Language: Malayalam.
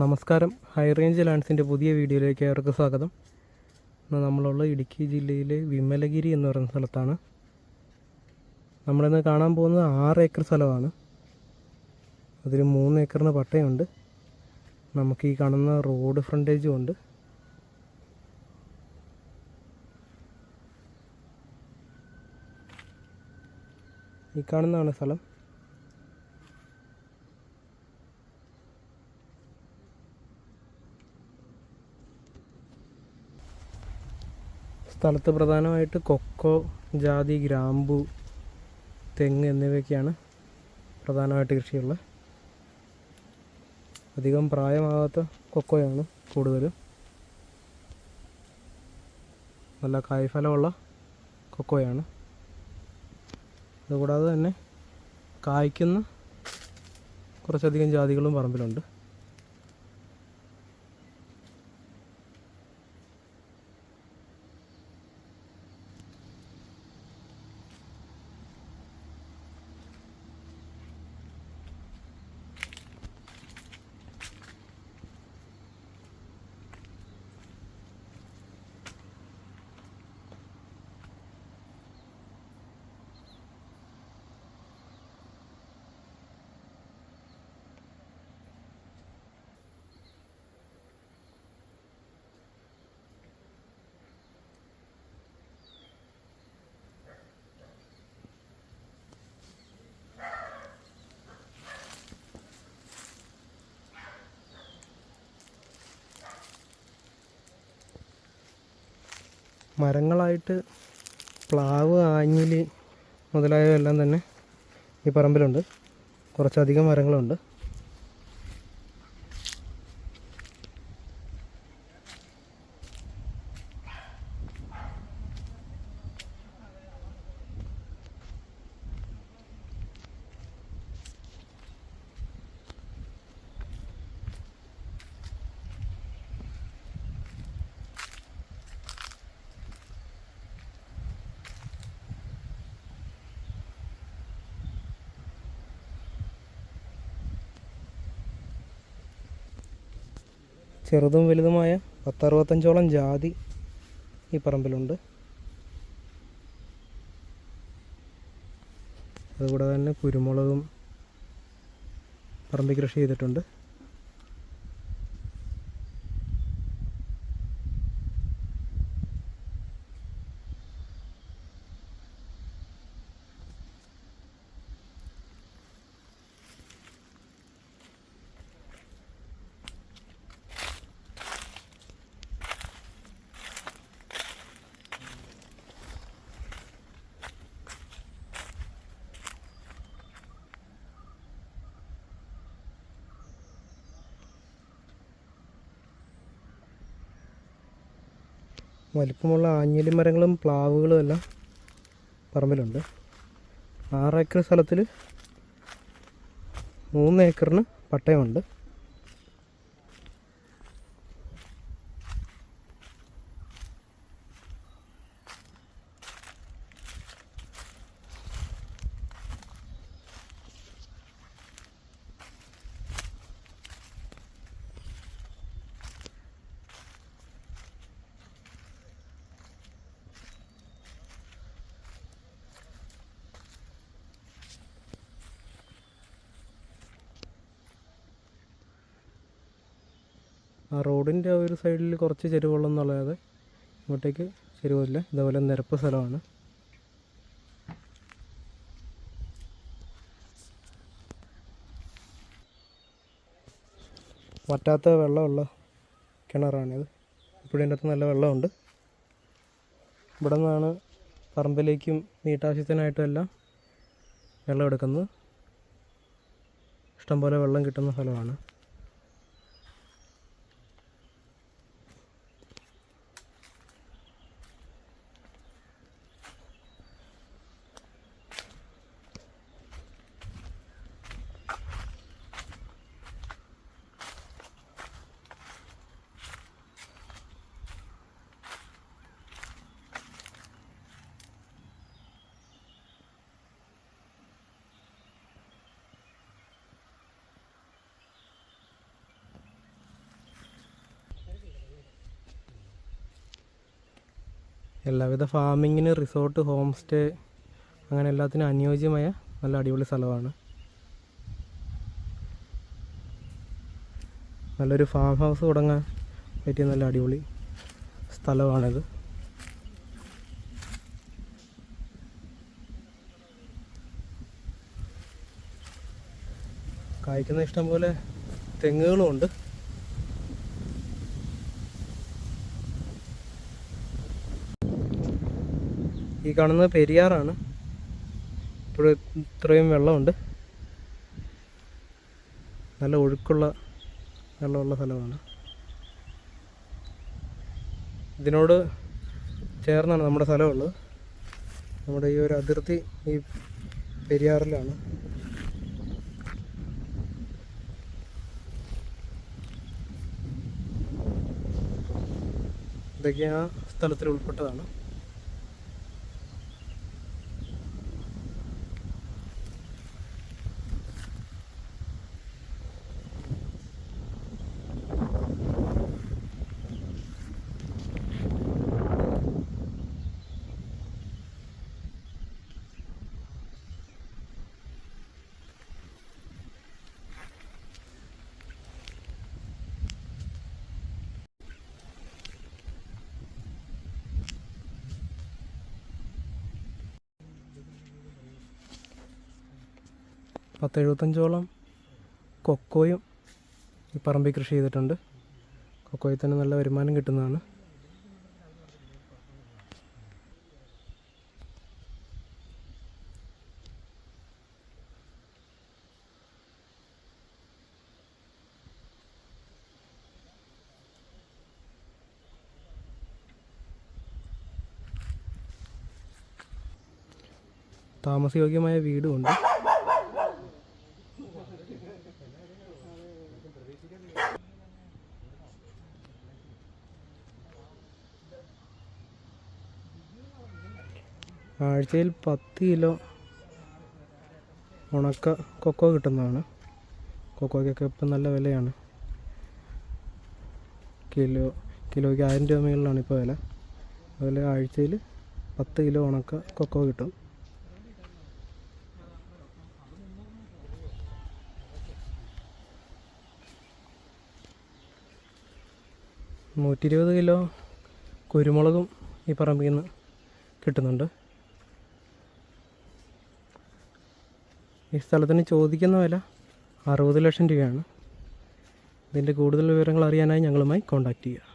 നമസ്കാരം. ഹൈ റേഞ്ച് ലാൻഡ്സിന്റെ പുതിയ വീഡിയോയിലേക്ക് ഏവർക്ക് സ്വാഗതം. നമ്മളുള്ള ഇടുക്കി ജില്ലയിലെ വിമലഗിരി എന്ന് പറയുന്ന സ്ഥലത്താണ്. നമ്മളിന്ന് കാണാൻ പോകുന്നത് ആറ് ഏക്കർ സ്ഥലമാണ്. അതിൽ മൂന്ന് ഏക്കറിന് പട്ടയമുണ്ട് നമുക്ക് ഈ കാണുന്ന റോഡ് ഫ്രണ്ടേജും ഉണ്ട്. ഈ കാണുന്നതാണ് സ്ഥലം. സ്ഥലത്ത് പ്രധാനമായിട്ട് കൊക്കോ ജാതി ഗ്രാമ്പു തെങ്ങ് എന്നിവയൊക്കെയാണ് പ്രധാനമായിട്ട് കൃഷിയുള്ളത്. അധികം പ്രായമാകാത്ത കൊക്കോയാണ് കൂടുതലും. നല്ല കായ്ഫലമുള്ള കൊക്കോയാണ്. അതുകൂടാതെ തന്നെ കായ്ക്കുന്ന കുറച്ചധികം ജാതികളും പറമ്പിലുണ്ട്. മരങ്ങളായിട്ട് പ്ലാവ് ആഞ്ഞിലി മുതലായവയെല്ലാം തന്നെ ഈ പറമ്പിലുണ്ട്. കുറച്ചധികം മരങ്ങളുണ്ട്. ചെറുതും വലുതുമായ പത്തറുപത്തഞ്ചോളം ജാതി ഈ പറമ്പിലുണ്ട്. അതുകൂടെ തന്നെ കുരുമുളകും പറമ്പിൽ കൃഷി ചെയ്തിട്ടുണ്ട്. വലിപ്പമുള്ള ആഞ്ഞലി മരങ്ങളും പ്ലാവുകളും എല്ലാം പറമ്പിലുണ്ട്. ആറ് ഏക്കർ സ്ഥലത്തിൽ മൂന്ന് ഏക്കറിന് പട്ടയമുണ്ട്. ആ റോഡിന്റെ ആ ഒരു സൈഡിൽ കുറച്ച് ചെരുവുള്ള എന്നുള്ളതാതെ ഇങ്ങോട്ടേക്ക് ചെരുവില്ല ഇതേപോലെ നിരപ്പ് സ്ഥലമാണ്. വറ്റാത്ത വെള്ളമുള്ള കിണറാണിത്. ഇപ്പോഴും ഇതിന്റെ അകത്ത് നല്ല വെള്ളമുണ്ട്. ഇവിടെ നിന്നാണ് പറമ്പിലേക്കും വീട്ടാവശ്യത്തിനായിട്ടും എല്ലാം വെള്ളം എടുക്കുന്നത്. ഇഷ്ടംപോലെ വെള്ളം കിട്ടുന്ന സ്ഥലമാണ്. എല്ലാവിധ ഫാമിങ്ങിന് റിസോർട്ട് ഹോം സ്റ്റേ അങ്ങനെ എല്ലാത്തിനും അനുയോജ്യമായ നല്ല അടിപൊളി സ്ഥലമാണ്. നല്ലൊരു ഫാം ഹൗസ് തുടങ്ങാൻ പറ്റിയ നല്ല അടിപൊളി സ്ഥലമാണിത്. കായ്ക്കുന്ന ഇഷ്ടം പോലെ ഈ കാണുന്നത് പെരിയാറാണ്. ഇപ്പോൾ ഇത്രയും വെള്ളമുണ്ട്. നല്ല ഒഴുക്കുള്ള വെള്ളമുള്ള സ്ഥലമാണ്. ഇതിനോട് ചേർന്നാണ് നമ്മുടെ സ്ഥലമുള്ളത്. നമ്മുടെ ഈ ഒരു അതിർത്തി ഈ പെരിയാറിലാണ്. ഇതൊക്കെ ആ സ്ഥലത്തിൽ ഉൾപ്പെട്ടതാണ്. പത്ത് എഴുപത്തഞ്ചോളം കൊക്കോയും ഈ പറമ്പിൽ കൃഷി ചെയ്തിട്ടുണ്ട്. കൊക്കോയിൽ തന്നെ നല്ല വരുമാനം കിട്ടുന്നതാണ്. താമസയോഗ്യമായ വീടുമുണ്ട് ആഴ്ചയിൽ പത്ത് കിലോ ഉണക്ക കൊക്കോ കിട്ടുന്നതാണ്. കൊക്കോയ്ക്കൊക്കെ ഇപ്പം നല്ല വിലയാണ്. കിലോ കിലോയ്ക്ക് ആയിരം രൂപ മുകളിലാണ് ഇപ്പോൾ വില. അതുപോലെ ആഴ്ചയിൽ പത്ത് കിലോ ഉണക്ക കൊക്കോ കിട്ടും. നൂറ്റി ഇരുപത് കിലോ കുരുമുളകും ഈ പറമ്പിൽ നിന്ന് കിട്ടുന്നുണ്ട്. ഈ സ്ഥലത്തിന് ചോദിക്കുന്ന വില അറുപത് ലക്ഷം രൂപയാണ്. ഇതിന്റെ കൂടുതൽ വിവരങ്ങൾ അറിയാനായി ഞങ്ങളുമായി കോൺടാക്റ്റ് ചെയ്യുക.